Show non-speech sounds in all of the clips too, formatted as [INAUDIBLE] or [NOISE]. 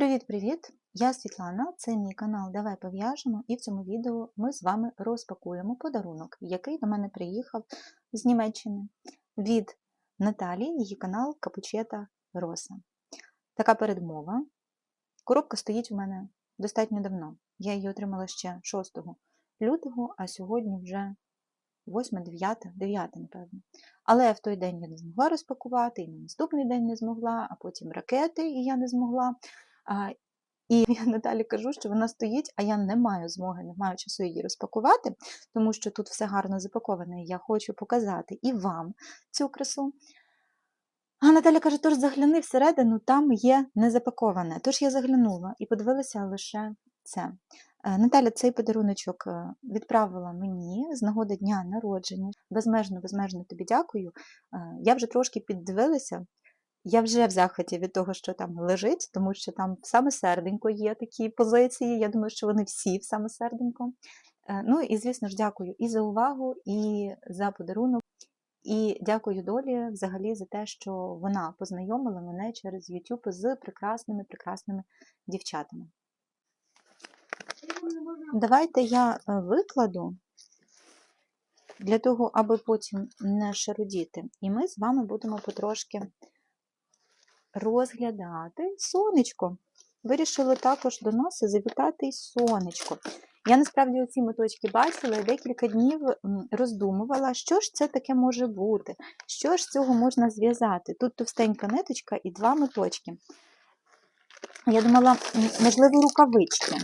Привіт-привіт! Я Світлана, це мій канал Давай пов'яжемо, і в цьому відео ми з вами розпакуємо подарунок, який до мене приїхав з Німеччини від Наталі, її канал Капучета Роса. Така передмова. Коробка стоїть у мене достатньо давно. Я її отримала ще 6 лютого, а сьогодні вже 8, 9, 9, напевно. Але в той день я не змогла розпакувати, і на наступний день не змогла, а потім ракети, і я не змогла. І я Наталі кажу, що вона стоїть, а я не маю змоги, не маю часу її розпакувати, тому що тут все гарно запаковане. Я хочу показати і вам цю красу. А Наталя каже, тож загляни всередину, там є незапаковане. Тож я заглянула і подивилася лише це. Е, Наталя цей подаруночок е, відправила мені з нагоди дня народження. Безмежно, безмежно тобі дякую. Е, Я вже трошки піддивилася. Я вже в захваті від того, що там лежить, тому що там саме серденько є такі позиції. Я думаю, що вони всі в саме серденько. Ну і, звісно ж, дякую і за увагу, і за подарунок. І дякую долі взагалі за те, що вона познайомила мене через YouTube з прекрасними, прекрасними дівчатами. Давайте я викладу для того, аби потім не шарудіти. І ми з вами будемо потрошки розглядати сонечко. Вирішили також до нас завітати й сонечко. Я насправді оці моточки бачила і декілька днів роздумувала, що ж це таке може бути, що ж з цього можна зв'язати. Тут товстенька ниточка і два моточки. Я думала, можливо, рукавички,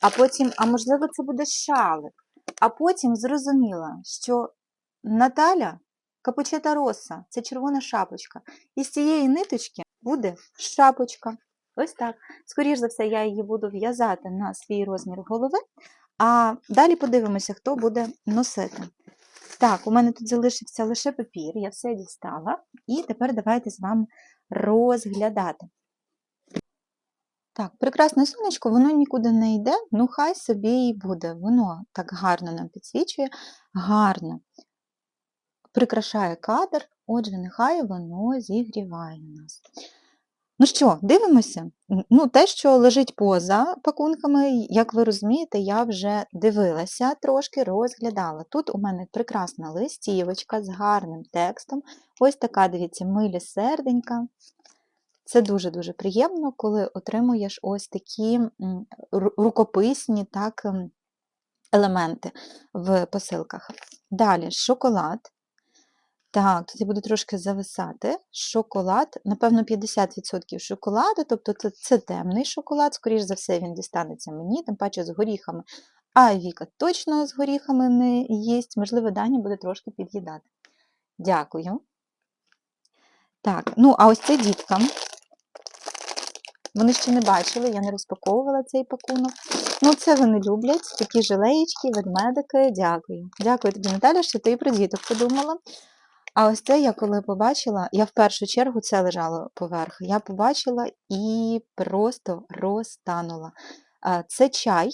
а потім, а можливо, це буде шалик. А потім зрозуміла, що Наталя капучета роса це червона шапочка. І з цієї ниточки буде шапочка. Ось так. Скоріше за все, я її буду в'язати на свій розмір голови, а далі подивимося, хто буде носити. Так, у мене тут залишився лише папір, я все дістала. І тепер давайте з вами розглядати. Так, прекрасне сонечко, воно нікуди не йде, ну хай собі і буде. Воно так гарно нам підсвічує, гарно прикрашає кадр, отже, нехай воно зігріває нас. Ну що, дивимося? Ну, Те, що лежить поза пакунками, як ви розумієте, я вже дивилася, трошки розглядала. Тут у мене прекрасна листівочка з гарним текстом. Ось така, дивіться, милі серденька. Це дуже-дуже приємно, коли отримуєш ось такі рукописні так, елементи в посилках. Далі шоколад. Так, тут я буду трошки зависати. Шоколад, напевно, 50% шоколаду, тобто це, це темний шоколад, скоріш за все, він дістанеться мені, тим паче з горіхами. А Віка точно з горіхами не їсть, можливо, Даня буде трошки під'їдати. Дякую. Так, ну, а ось це діткам. Вони ще не бачили, я не розпаковувала цей пакунок. Ну, це вони люблять, такі жилеєчки, ведмедики. Дякую. Дякую тобі, Наталя, що ти про діток подумала. А ось це я коли побачила, я в першу чергу це лежало поверх, я побачила і просто розтанула. Це чай,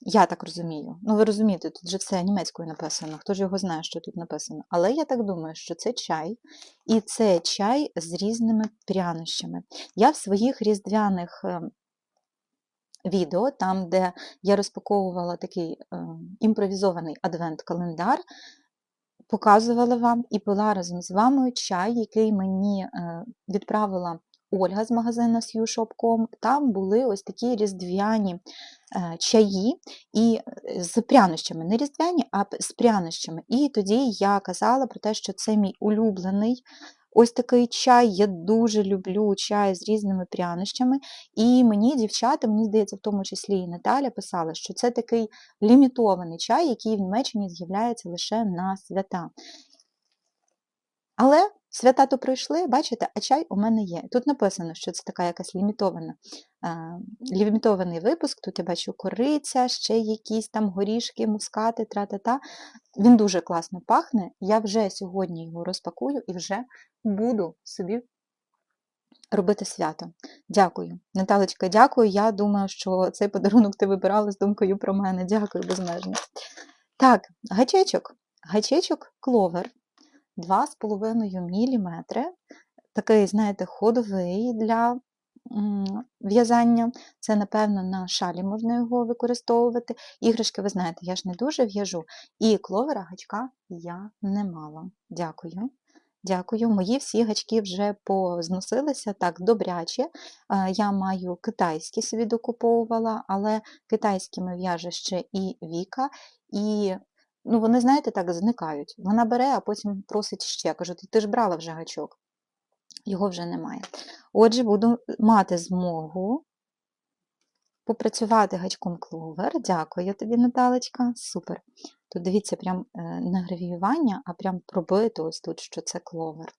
я так розумію. Ну, ви розумієте, тут же все німецькою написано, хто ж його знає, що тут написано. Але я так думаю, що це чай, і це чай з різними прянощами. Я в своїх різдвяних ем, відео, там, де я розпаковувала такий ем, імпровізований адвент-календар, показувала вам і пила разом з вами чай, який мені е, відправила Ольга з магазину SuShop.com. Там були ось такі різдвяні е, чаї і е, з прянощами, не різдвяні, а з прянощами. І тоді я казала про те, що це мій улюблений Ось такий чай, я дуже люблю чай з різними прянощами. І мені, дівчата, мені здається, в тому числі і Наталя писала, що це такий лімітований чай, який в Німеччині з'являється лише на свята. Але свята то пройшли, бачите, а чай у мене є. Тут написано, що це така якась лімітована, лімітований випуск. Тут я бачу кориця, ще якісь там горішки, мускати, тра-та-та. Він дуже класно пахне. Я вже сьогодні його розпакую і вже буду собі робити свято. Дякую. Наталечка, дякую. Я думаю, що цей подарунок ти вибирала з думкою про мене. Дякую безмежно. Так, гачечок. Гачечок кловер 2,5 мм. Такий, знаєте, ходовий для в'язання. Це, напевно, на шалі можна його використовувати. Іграшки, ви знаєте, я ж не дуже в'яжу. І кловера гачка я не мала. Дякую. Дякую. Мої всі гачки вже позносилися так добряче. Я маю китайські собі докуповувала, але китайськими в'яже ще і Віка, і ну, вони, знаєте, так зникають. Вона бере, а потім просить ще. Кажу, «Ти- ж брала вже гачок. Його вже немає. Отже, буду мати змогу попрацювати гачком кловер. Дякую тобі, Наталечка. Супер. Тут дивіться, прям е, не гравіювання, а прям пробито ось тут, що це кловер.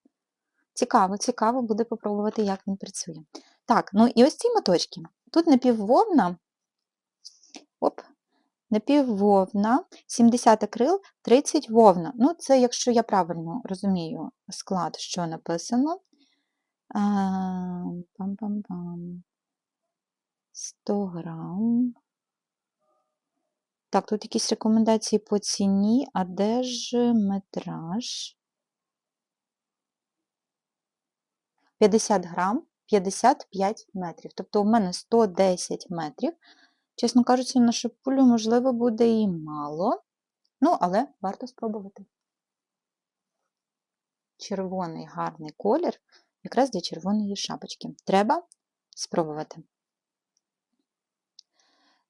Цікаво, цікаво буде попробувати, як він працює. Так, ну і ось ці моточки. Тут напіввовна, оп, напіввовна, 70 акрил, 30 вовна. Ну, це, якщо я правильно розумію склад, що написано. Пам-пам-пам. 100 грам. Так, тут якісь рекомендації по ціні, а де ж метраж? 50 грам, 55 метрів. Тобто у мене 110 метрів. Чесно кажучи, на шипулю, можливо, буде і мало. Ну, але варто спробувати. Червоний гарний колір, якраз для червоної шапочки. Треба спробувати.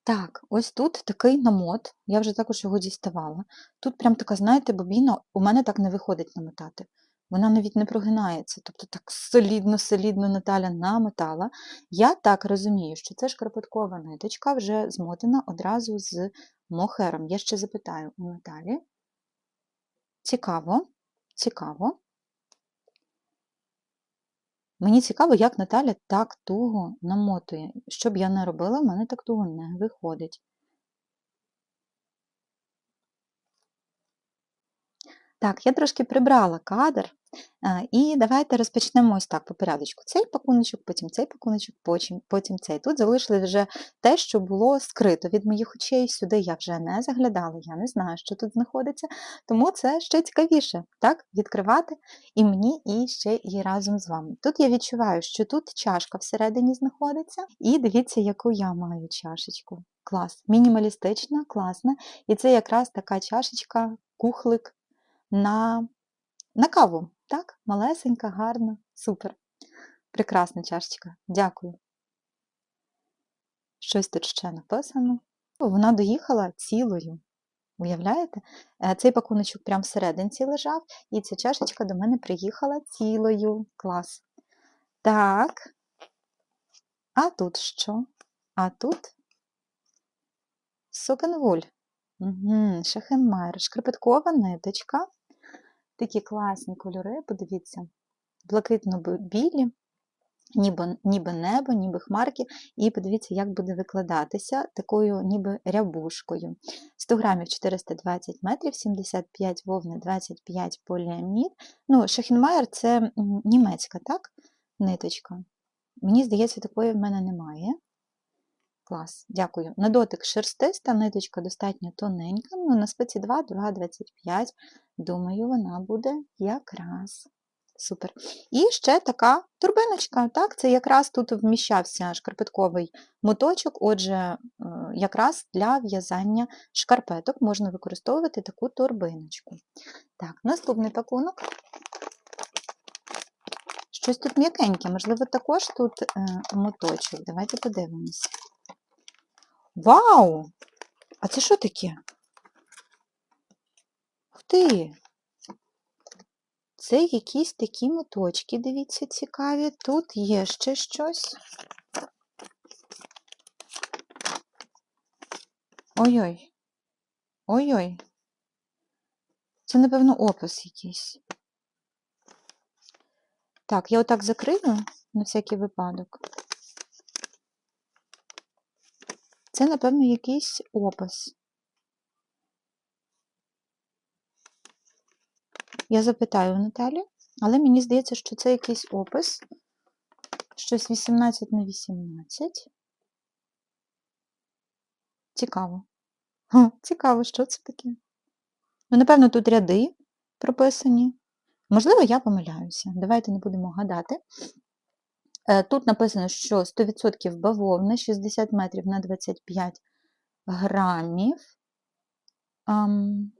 Так, ось тут такий намот, я вже також його діставала. Тут прям така, знаєте, бобіна, у мене так не виходить намотати. Вона навіть не прогинається, тобто так солідно-солідно Наталя намотала. Я так розумію, що це шкарпеткова ниточка вже змотана одразу з мохером. Я ще запитаю у Наталі. Цікаво, цікаво. Мені цікаво, як Наталя так туго намотує. Що б я не робила, в мене так туго не виходить. Так, я трошки прибрала кадр, і давайте розпочнемо ось так по порядочку. Цей пакуночок, потім цей пакуночок, потім, потім цей. Тут залишили вже те, що було скрито від моїх очей. Сюди я вже не заглядала, я не знаю, що тут знаходиться, тому це ще цікавіше, так, відкривати і мені, і ще і разом з вами. Тут я відчуваю, що тут чашка всередині знаходиться, і дивіться, яку я маю чашечку. Клас, мінімалістична, класна. І це якраз така чашечка, кухлик на, на каву. Так, малесенька, гарна, супер. Прекрасна чашечка. Дякую. Щось тут ще написано. Вона доїхала цілою. Уявляєте? Е, Цей пакуночок прямо всерединці лежав, і ця чашечка до мене приїхала цілою. Клас. Так. А тут що? А тут сукенвуль. Угу, Шахенмайер. Шкарпеткова ниточка. Такі класні кольори, подивіться, блакитно-білі, ніби, ніби небо, ніби хмарки. І подивіться, як буде викладатися такою ніби рябушкою. 100 грамів 420 метрів, 75 вовни, 25 поліамід. Ну, Шахенмайер це німецька, так? Ниточка. Мені здається, такої в мене немає. Клас, дякую. На дотик шерстиста, ниточка достатньо тоненька, ну на спиці 2, 2,25. Думаю, вона буде якраз. Супер. І ще така турбиночка. Так, Це якраз тут вміщався шкарпетковий моточок, отже, е, якраз для в'язання шкарпеток можна використовувати таку торбиночку. Так, наступний пакунок. Щось тут м'якеньке, можливо, також тут е, моточок. Давайте подивимось. Вау! А це що таке? Ух ти! Це якісь такі моточки, дивіться, цікаві. Тут є ще щось. Ой-ой. Ой-ой. Це, напевно, опис якийсь. Так, я отак закрию на всякий випадок. Це, напевно, якийсь опис. Я запитаю Наталі, але мені здається, що це якийсь опис. Щось 18 на 18. Цікаво. Ха, цікаво, що це таке. Ну, напевно, тут ряди прописані. Можливо, я помиляюся. Давайте не будемо гадати. Е, Тут написано, що 100% бавовни, 60 метрів на 25 грамів. Ам,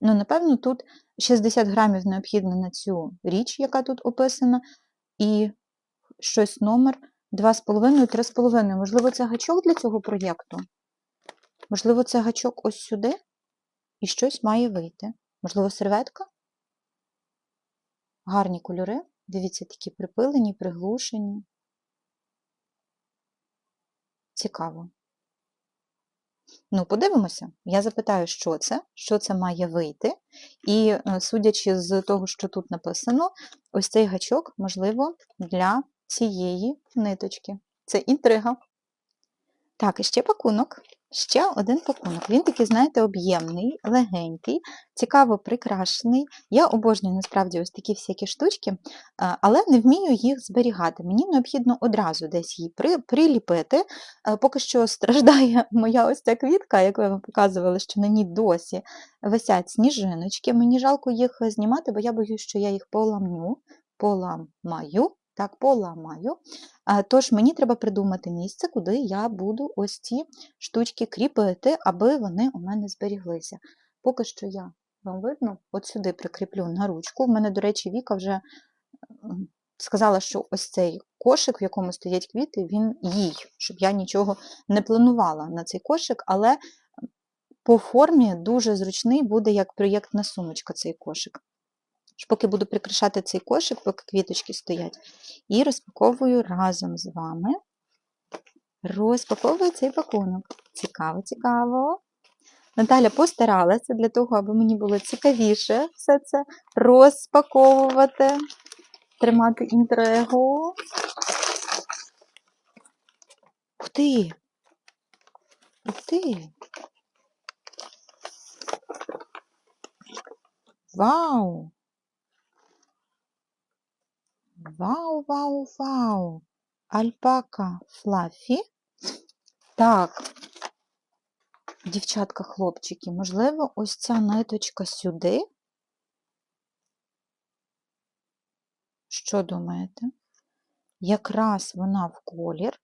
Ну, напевно, тут 60 грамів необхідно на цю річ, яка тут описана, і щось номер 2,5-3,5. Можливо, це гачок для цього проєкту? Можливо, це гачок ось сюди, і щось має вийти. Можливо, серветка? Гарні кольори. Дивіться, такі припилені, приглушені. Цікаво. Ну, подивимося. Я запитаю, що це, що це має вийти. І е, судячи з того, що тут написано, ось цей гачок, можливо, для цієї ниточки. Це інтрига. Так, і ще пакунок. Ще один пакунок. Він такий, знаєте, об'ємний, легенький, цікаво прикрашений. Я обожнюю насправді ось такі всякі штучки, але не вмію їх зберігати. Мені необхідно одразу десь її при, приліпити. Поки що страждає [LAUGHS] моя ось ця квітка, яку я вам показувала, що на ній досі висять сніжиночки. Мені жалко їх знімати, бо я боюсь, що я їх поламню, поламаю. Так, поламаю. Тож мені треба придумати місце, куди я буду ось ці штучки кріпити, аби вони у мене зберіглися. Поки що я вам видно, от сюди прикріплю на ручку. В мене, до речі, Віка вже сказала, що ось цей кошик, в якому стоять квіти, він їй, щоб я нічого не планувала на цей кошик, але по формі дуже зручний буде як проєктна сумочка цей кошик. Ж Поки буду прикрашати цей кошик, поки квіточки стоять, і розпаковую разом з вами. Розпаковую цей пакунок. Цікаво, цікаво. Наталя постаралася для того, аби мені було цікавіше все це розпаковувати, тримати інтригу. Ух ти! Ух ти! Вау! Вау, вау, вау! Альпака Флафі. Так, дівчатка, хлопчики, можливо, ось ця ниточка сюди. Що думаєте? Якраз вона в колір.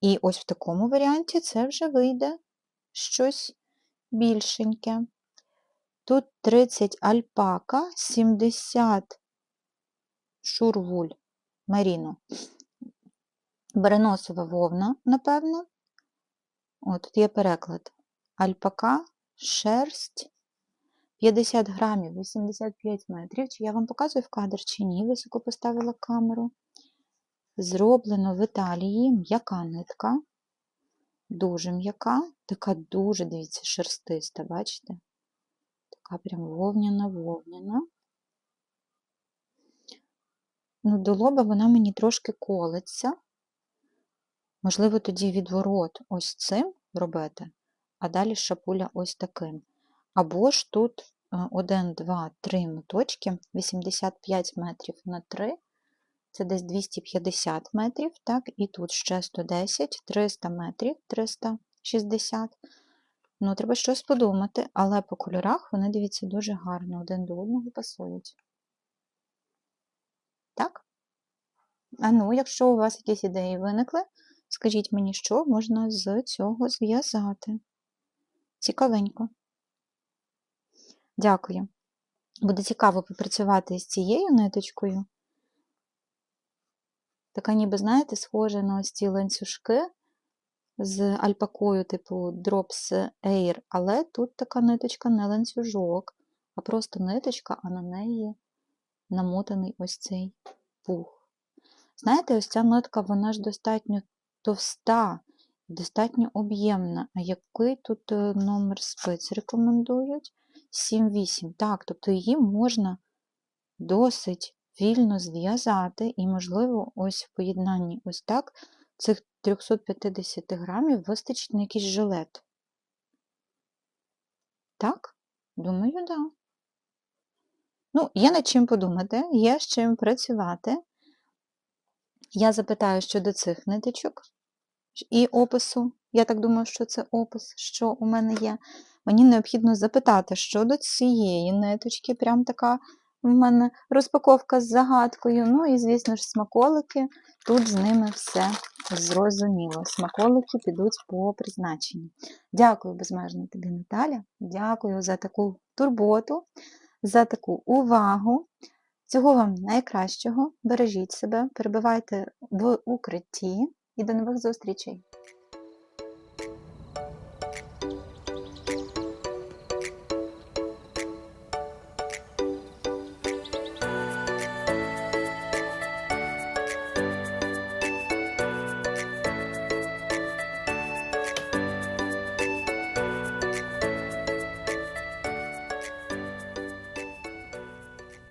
І ось в такому варіанті це вже вийде щось більшеньке. Тут 30 альпака, 70 шурвуль меріно. Береносова вовна, напевно. О, тут є переклад. Альпака, шерсть, 50 грамів, 85 метрів. Чи я вам показую в кадр, чи ні, високо поставила камеру. Зроблено в Італії м'яка нитка. Дуже м'яка, така дуже, дивіться, шерстиста, бачите? Така прям вовняна-вовняна. Ну, до лоба вона мені трошки колеться. Можливо, тоді відворот ось цим робити, а далі шапуля ось таким. Або ж тут 1, 2, 3 моточки, 85 метрів на 3, це десь 250 метрів, так, і тут ще 110, 300 метрів, 360. Ну, треба щось подумати, але по кольорах вони, дивіться, дуже гарно один до одного пасують. Так? А ну, якщо у вас якісь ідеї виникли, скажіть мені, що можна з цього зв'язати. Цікавенько. Дякую. Буде цікаво попрацювати з цією ниточкою. Така, ніби, знаєте, схожа на ось ці ланцюжки з альпакою, типу Drops Air, але тут така ниточка не ланцюжок, а просто ниточка, а на неї намотаний ось цей пух. Знаєте, ось ця нитка, вона ж достатньо товста, достатньо об'ємна. А який тут е, номер спиць рекомендують? 7-8. Так, тобто її можна досить вільно зв'язати, і, можливо, ось в поєднанні ось так цих 350 грамів вистачить на якийсь жилет. Так? Думаю, так. Да. Ну, є над чим подумати, є з чим працювати. Я запитаю щодо цих ниточок і опису. Я так думаю, що це опис, що у мене є. Мені необхідно запитати щодо цієї ниточки, прям така в мене розпаковка з загадкою. Ну і, звісно ж, смаколики. Тут з ними все зрозуміло. Смаколики підуть по призначенню. Дякую безмежно тобі, Наталя. Дякую за таку турботу, за таку увагу. Всього вам найкращого. Бережіть себе, перебувайте в укритті і до нових зустрічей!